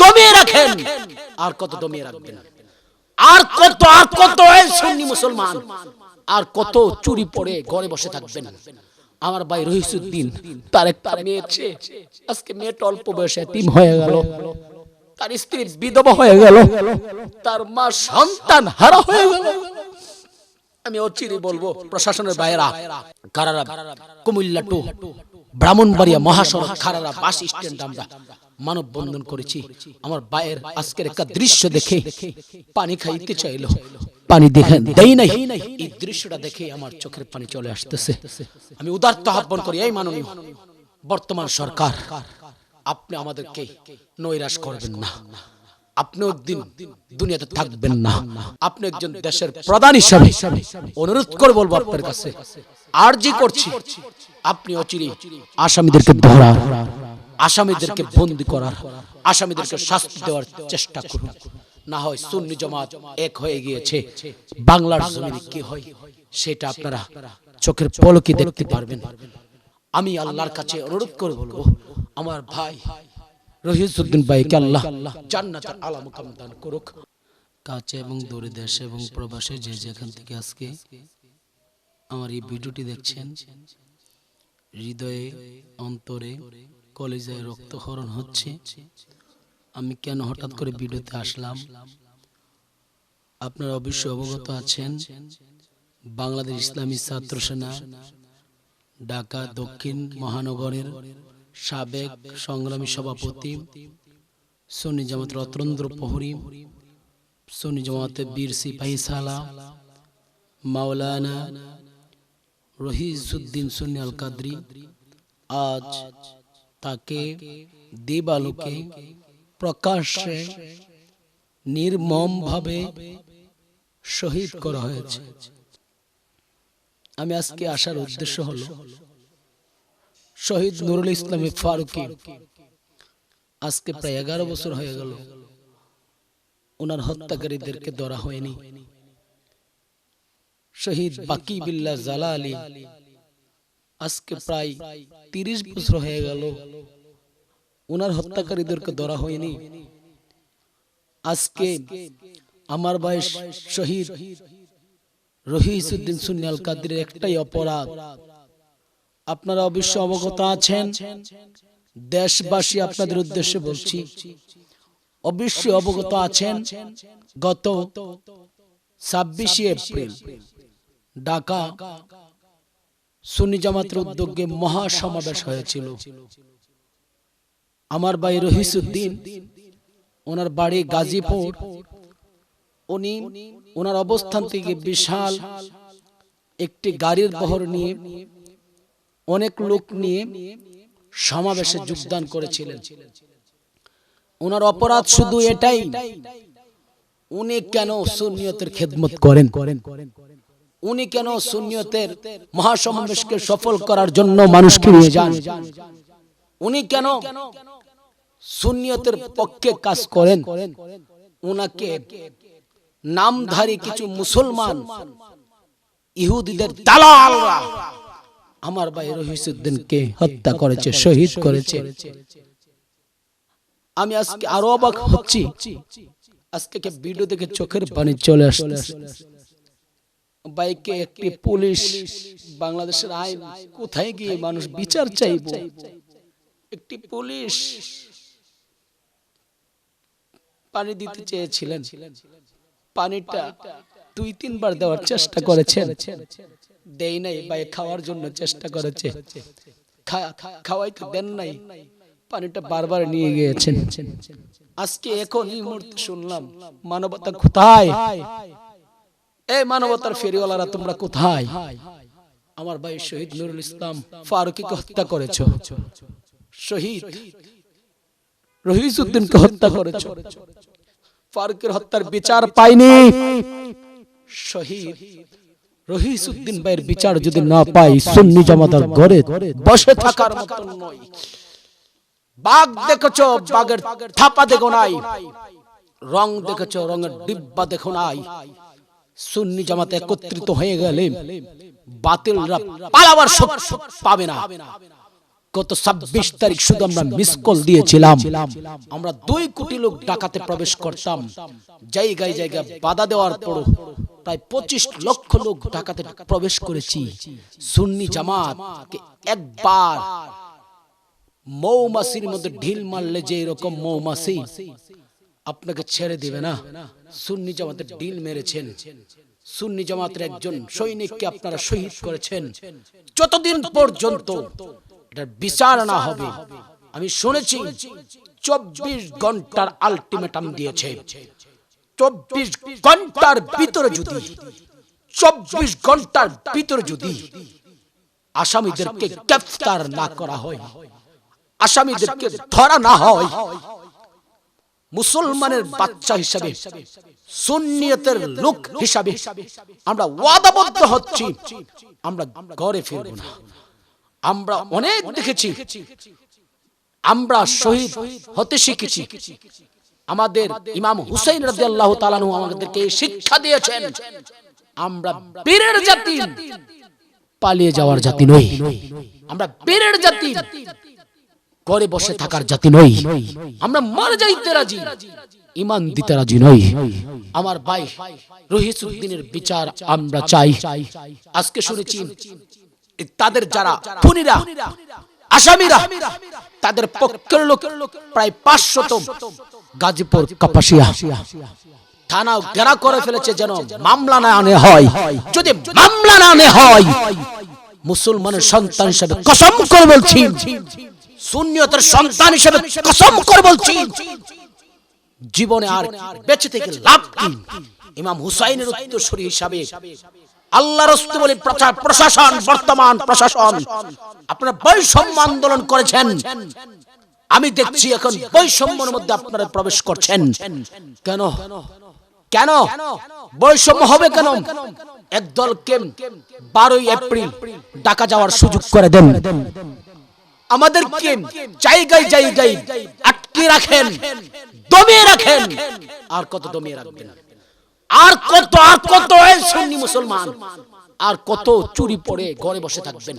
দমিয়ে রাখেন। আর কত দমিয়ে রাখবেন? আর কত আর কত সুন্নি মুসলমান? আর কত চুরি পড়ে ঘরে বসে থাকবেন? আমার ভাই রহিসুদ্দিন, তার একটা মেয়ে আজকে মেয়েটা অল্প বয়সে তিন হয়ে গেল। তার স্ত্রী বিধবা হয়ে গেল। তার মা সন্তান হারা হয়ে গেল। আমি অচিরে বলব, প্রশাসনের বাইরা কারারা কুমিল্লা টু, ব্রাহ্মণবাড়িয়া মহাসড়ক খারারা বাস স্ট্যান্ড আমরা মানব বন্ধন করেছি। আমার বায়ের আজকের একটা দৃশ্য দেখে পানি খাইতে চাইলো। পানি দেখে দেই নাই। এই দৃশ্যটা দেখে আমার চোখের পানি চলে আসতেছে। আমি উদার্ত আহ্বান করি এই মাননীয় বর্তমান সরকার আপনি আমাদেরকে নৈরাশ করবেন না। আপনি একদিন দুনিয়াতে থাকবেন না। আপনি একজন দেশের প্রধান হিসাবে অনুরোধ করে বলব আপনার কাছে। আর যে করছি আপনি অচিরে আসামিদেরকে ধরার আসামিদেরকে বন্দি করার আসামিদেরকে শাস্তি দেওয়ার চেষ্টা করুন। না হয় সুন্নি জমাত এক হয়ে গিয়েছে। বাংলার জমিনে কি হয় সেটা আপনারা চোখের পলকে দেখতে পারবেন। আমি আল্লাহর কাছে অনুরোধ করে বলব আমার ভাই রহিসুদ্দিন ভাইকে আল্লাহ জান্নাতের আলা মুকাম দান করুক। কাছে এবং দূরে দেশে এবং প্রবাসে যে যেখান থেকে আজকে আমার এই ভিডিওটি দেখছেন হৃদয়ে অন্তরে কলেজায় রক্তক্ষরণ হচ্ছে, আমি কেন হঠাৎ করে ভিডিওতে আসলাম? আপনারা অবশ্যই অবগত আছেন, বাংলাদেশ ইসলামী ছাত্র সেনা, ঢাকা দক্ষিণ মহানগরের সাবেক সংগ্রামী সভাপতি সন্নি জামাত রত্নেন্দ্র প্রহরী, সন্নি জামাতে বীর সিপাহী সালা, মাওলানা রহিজুদ্দিন সুন্নি আল কাদরি আজ তাকে দিবালোকে প্রকাশ্যে নির্মমভাবে শহীদ করা হয়েছে। আমি আজকে আসার উদ্দেশ্য হলো শহীদ নুরুল ইসলামী ফারুকি আজকে প্রায় এগারো বছর হয়ে গেল। ওনার হত্যাকারীদেরকে ধরা হয়নি। শহীদ বাকি বিল্লা জালা আলী আজকে প্রায় তিরিশ বছর হয়ে গেল। ওনার হত্যাকারীদেরকে ধরা হয়নি। আজকে আমার বয়স শহীদ রহিসুদ্দিন সুনিয়াল কাদের একটাই অপরাধ। আপনারা অবশ্য অবগত আছেন, দেশবাসী আপনাদের উদ্দেশ্যে বলছি, অবশ্যই অবগত আছেন, গত ছাব্বিশে এপ্রিল ঢাকা সুন্নি জামাতের উদ্যোগে মহাসমাবেশ হয়েছিল। আমার ভাই রহিসুদ্দিন ওনার বাড়ি গাজীপুর। উনি ওনার অবস্থান থেকে বিশাল একটি গাড়ির বহর নিয়ে অনেক লোক নিয়ে সমাবেশে যোগদান করেছিলেন। ওনার অপরাধ শুধু এটাই উনি কেন সুনিয়তের খেদমত করেন? করেন করেন। উনি কেন সুনিয়তের মহাসমাবেশকে সফল করার জন্য মানুষকে নিয়ে যান। উনি কেন সুনিয়তের পক্ষে কাজ করেন? উনাকে নামধারী কিছু মুসলমান ইহুদিদের দালালরা আমার ভাই রহিসুদ্দিনকে হত্যা করেছে শহীদ করেছে। আমি আজকে আরও অবাক হচ্ছি। আজকে কে ভিডিও দেখে চোখের পানি চলে আসতেছে। বাইকে একটি পুলিশ বাংলাদেশের আইন কোথায় গিয়ে মানুষ বিচার চাইব? একটি পুলিশ পানি দিতে চেয়েছিলেন। পানিটা দুই, তিনবার দেওয়ার চেষ্টা করেছেন। দেই নাই ভাই খাওয়ার জন্য চেষ্টা করেছে। খাওয়াইতে দেন নাই। পানিটা বারবার নিয়ে গিয়েছেন। আজকে এখন এই মুহূর্তে শুনলাম, মানবতা কোথায়? এই মানবতার ফেরিওয়ালারা তোমরা কোথায়? আমার ভাই শহীদ নুরুল ইসলাম ফারুকিকে হত্যা করেছ। শহীদ রহিজউদ্দিনকে হত্যা করেছ। ফারুকের হত্যার বিচার পাইনি। শহীদ রহিসুদ্দিন ভাইয়ের বিচার যদি না পাই, সুন্নি জামাতার ঘরে বসে থাকার মতন নয় বাঘ দেখেছ, বাঘের থাপা দেখো নাই। রং দেখেছ, রঙের ডিব্বা দেখো নাই। সুন্নি জামাত একত্রিত হয়ে গেলে বাতিলরা পালাবার শক্তি পাবে না। গত ছাব্বিশ তারিখ শুধু আমরা মিস কল দিয়েছিলাম। আমরা দুই কোটি লোক ডাকাতে প্রবেশ করতাম। জায়গায় জায়গায় বাধা দেওয়ার পর প্রায় পঁচিশ লক্ষ লোক ঢাকাতে প্রবেশ করেছি। সুন্নি জামাত একবার মৌমাছির মধ্যে ঢিল মারলে যে এরকম মৌমাছি। আপনাকে ছেড়ে দিবে না। সুন্নি জামাতের ডিল মেরেছেন। সুন্নি জামাতের একজন সৈনিককে আপনারা শহীদ করেছেন। যতদিন পর্যন্ত এটার বিচার না হবে, আমি শুনেছি চব্বিশ ঘণ্টার আলটিমেটাম দিয়েছে। চব্বিশ ঘণ্টার ভিতরে যদি, চব্বিশ ঘণ্টার ভিতরে যদি আসামিদেরকে গ্রেফতার না করা হয়, আসামিদেরকে ধরা না হয় মুসলমানের বাচ্চা হিসাবে সুন্নিয়তের লোক হিসাবে আমরা ওয়াদাবদ্ধ হচ্ছি আমরা ঘরে ফিরব না। আমরা অনেক দেখেছি আমরা শহীদ হতে শিখেছি। আমাদের ইমাম হুসাইন রাদিয়াল্লাহু তাআলা আনহু আমাদেরকে শিক্ষা দিয়েছেন। আমরা বীরের জাতি। পালিয়ে যাওয়ার জাতি নই। আমরা বীরের জাতি। ঘরে বসে থাকার জাতি নই। আমরা মারা যাইতে রাজি। ইমান দিতে রাজি নই। আমার ভাই রহিসুদ্দিনের বিচার আমরা চাই। আজকে শুনেছি তাদের যারা খুনিরা আসামিরা তাদের পক্ষের লোক প্রায় পাঁচশত গাজীপুর কাপাসিয়া। থানা ঘেরা করে ফেলেছে যেন মামলা না আনে হয়। যদি মামলা না আনে হয় মুসলমানের সন্তান হিসেবে কসম করে বলছি। সুন্নিয়তের সন্তান হিসেবে কসম করে বলছি জীবনে আর বেঁচে থেকে লাভ কি? ইমাম হুসাইনের উত্তরসূরি হিসাবে আল্লাহ রস্ত বলে প্রচার প্রশাসন বর্তমান প্রশাসন। আপনারা বৈষম্য আন্দোলন করেছেন। আমি দেখছি এখন বৈষম্যের মধ্যে আপনারা প্রবেশ করছেন। কেন? কেন? বৈষম্য হবে কেন? একদল দলকে বারোই এপ্রিল ডাকা যাওয়ার সুযোগ করে দেন। আমাদেরকে জায়গায় জায়গায় আটকে রাখেন দমিয়ে রাখেন আর কত দমিয়ে রাখবেন? আর কত আর কত সুন্নি মুসলমান? আর কত চুরি পড়ে ঘরে বসে থাকবেন?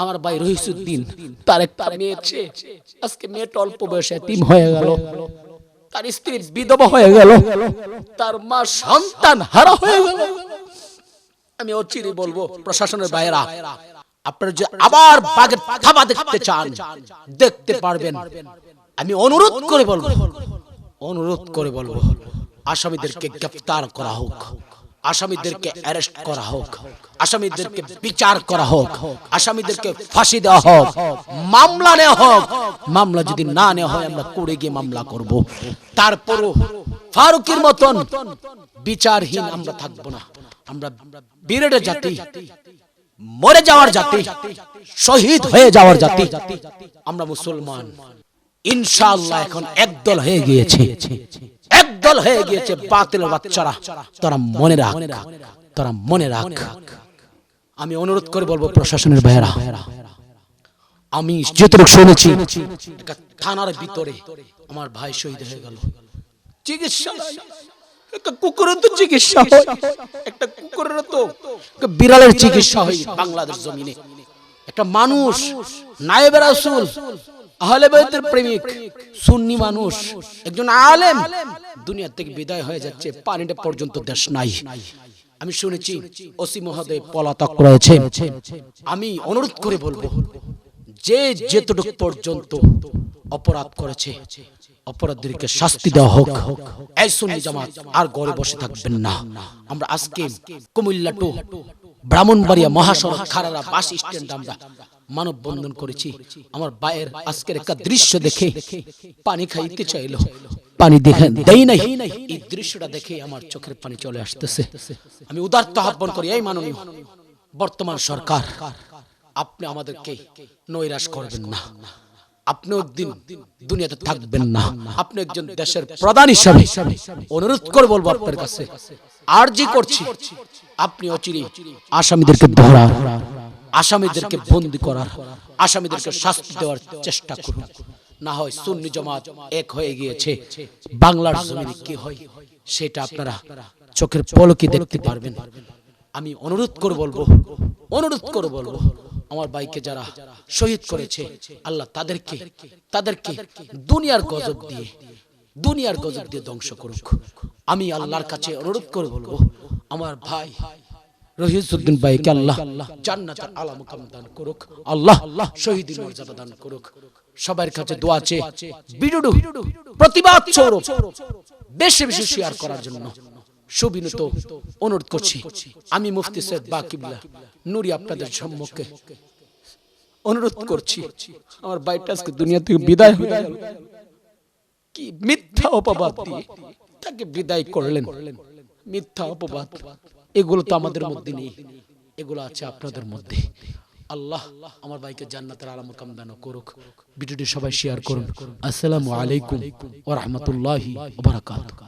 আমার ভাই রহিসুদ্দিন তার একটা মেয়ে আছে। আজকে মেয়েটা অল্প বয়সে তিন হয়ে গেল। তার স্ত্রী বিধবা হয়ে গেল। তার মা সন্তান হারা হয়ে গেল। আমি অচিরে বলব প্রশাসনের বাইরা আপনারা যে আবার বাঘের থাবা দেখতে চান দেখতে পারবেন। আমি অনুরোধ করে বলব অনুরোধ করে বলব। আসামিদেরকে গ্রেফতার করা হোক। আসামিদেরকে অ্যারেস্ট করা হোক। আসামিদেরকে বিচার করা হোক। আসামিদেরকে ফাঁসি দেওয়া হোক। মামলা নেওয়া হোক। মামলা যদি না নেওয়া হয় আমরা করে গিয়ে মামলা করব। তারপরও ফারুকের মতন বিচারহীন আমরা থাকব না। আমরা বীরের জাতি। মরে যাওয়ার জাতি শহীদ হয়ে যাওয়ার জাতি। আমরা মুসলমান। ইনশাআল্লাহ এখন একদল হয়ে গিয়েছে। একদল হয়ে গিয়েছে বাতিলের বাচ্চারা। তোরা মনে রাখ তোরা মনে রাখ। আমি অনুরোধ করে বলব প্রশাসনের ভাইয়েরা আমি যতটুকু শুনেছি থানার ভিতরে আমার ভাই শহীদ হয়ে গেল। চিকিৎসা কুকুরের তো চিকিৎসা হয়। একটা কুকুরের তো বিড়ালের চিকিৎসা হয় বাংলাদেশ জমিনে। একটা মানুষ নায়েব রাসূল আহলে বাইতের প্রেমিক সুন্নি মানুষ একজন আলেম। দুনিয়া থেকে বিদায় হয়ে যাচ্ছে পানিটা পর্যন্ত দেশ নাই। আমি শুনেছি ওসি মহোদয় পলাতক রয়েছে। আমি অনুরোধ করে বলব যে যেতটুকু পর্যন্ত অপরাধ করেছে অপরাধীদেরকে শাস্তি দেওয়া হোক। এই সুন্নি জামাত আর ঘরে বসে থাকবেন না। আমরা আজকে কুমিল্লা টু ব্রাহ্মণবাড়িয়া মহাসড়ক খারারা বাস স্ট্যান্ড আমরা মানব বন্ধন করেছি। আমার বায়ের আজকের একটা দৃশ্য দেখে পানি খাইতে চাইলো। পানি দেখে দেই নাই। এই দৃশ্যটা দেখে আমার চোখের পানি চলে আসতেছে। আমি উদার্ত আহ্বান করি এই মাননীয় বর্তমান সরকার। আপনি আমাদেরকে নৈরাশ করবেন না। আপনি একদিন দুনিয়াতে থাকবেন না। আপনি একজন দেশের প্রধান হিসাবে অনুরোধ করে বলব আপনার কাছে, আরজি করছি, আপনি অচিরে আসামিদেরকে ধরার, আসামিদেরকে বন্দি করার, আসামিদেরকে শাস্তি দেওয়ার চেষ্টা করুন। না হয় সুন্নি জমাত এক হয়ে গিয়েছে, বাংলার জমিনে কি হয় সেটা আপনারা চোখের পলকে দেখতে পারবেন। আমি অনুরোধ করে বলব, অনুরোধ করে বলব আমার ভাইকে যারা শহীদ করেছে আল্লাহ তাদেরকে তাদেরকে দুনিয়ার গজব দিয়ে দুনিয়ার গজব দিয়ে ধ্বংস করুক। আমি আল্লাহর কাছে অনুরোধ করে বলব আমার ভাই রহিসুদ্দিন ভাইকে আল্লাহ জান্নাতের আলা মুকাম দান করুক। আল্লাহ শহীদের মর্যাদা দান করুক। সবার কাছে দোয়া আছে বিডুডু প্রতিবাদ সৌরভ বেশি বেশি শেয়ার করার জন্য। সুবিনত অনুরোধ করছি। আমি মুফতি সৈয়দ বাকিবুল্লাহ নুরি আপনাদের সম্মুখে অনুরোধ করছি। আমার বাইটা আজকে দুনিয়া থেকে বিদায় হয়ে গেল। কি মিথ্যা অপবাদ দিয়ে তাকে বিদায় করলেন। মিথ্যা অপবাদ। এগুলো তো আমাদের মধ্যে নেই। এগুলো আছে আপনাদের মধ্যে। আল্লাহ আমার ভাইকে জান্নাতের আলাম কামদান করুক। ভিডিওটি সবাই শেয়ার করুন। আসসালামু আলাইকুম ওয়া রাহমাতুল্লাহি ওয়া বারাকাতুহু।